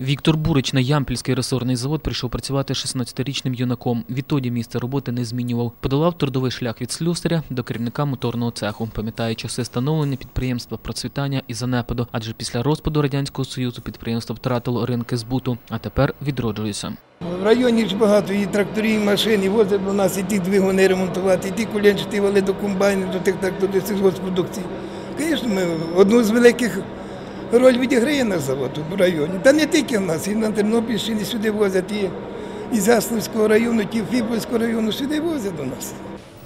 Віктор Бурич на Ямпільський ресорний завод прийшов працювати 16-річним юнаком. Відтоді місце роботи не змінював. Подолав трудовий шлях від слюсаря до керівника моторного цеху, пам'ятає часи становлення підприємства, процвітання і занепаду. Адже після розпаду радянського союзу підприємство втратило ринки збуту, а тепер відроджується. В районі ж багато і тракторів, і машин, і возять до нас і ті двигуни ремонтувати, і ті кулянчики вали до комбайнів, до тих тракторів сільгоспродукції. Звісно, ми одну з великих роль відіграє наш завод в районі. Та не тільки в нас, і на Тернопільщині сюди возять, і із Заславського району, ті Фіпольського району сюди возять до нас.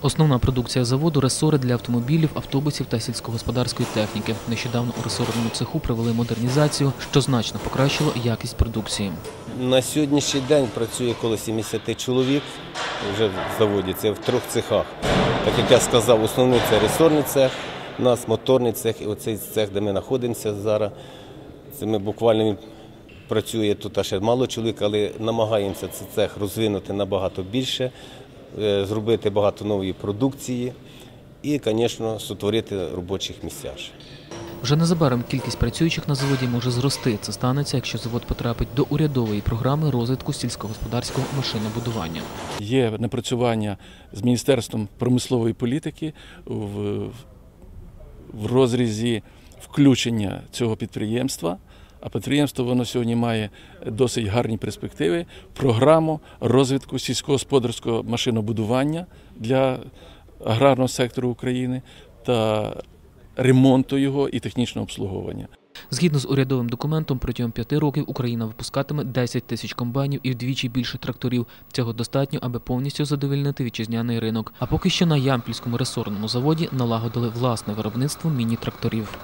Основна продукція заводу ресори для автомобілів, автобусів та сільськогосподарської техніки. Нещодавно у ресорному цеху провели модернізацію, що значно покращило якість продукції. На сьогоднішній день працює коло 70 чоловік вже в заводі, це в трьох цехах. Так як я сказав, основний це ресорний цех, у нас моторний цех і оцей цех, де ми знаходимося зараз. Це ми буквально працює тут ще мало чоловік, але намагаємося цей цех розвинути набагато більше, е, зробити багато нової продукції і, звісно, сотворити робочих місця. Вже незабаром кількість працюючих на заводі може зрости. Це станеться, якщо завод потрапить до урядової програми розвитку сільськогосподарського машинобудування. Є напрацювання з Міністерством промислової політики в, в розрізі включення цього підприємства. А підприємство воно сьогодні має досить гарні перспективи, програму розвитку сільськогосподарського машинобудування для аграрного сектору України та ремонту його і технічного обслуговування. Згідно з урядовим документом, протягом п'яти років Україна випускатиме 10 тисяч комбайнів і вдвічі більше тракторів. Цього достатньо, аби повністю задовільнити вітчизняний ринок. А поки що на Ямпільському ресорному заводі налагодили власне виробництво міні-тракторів.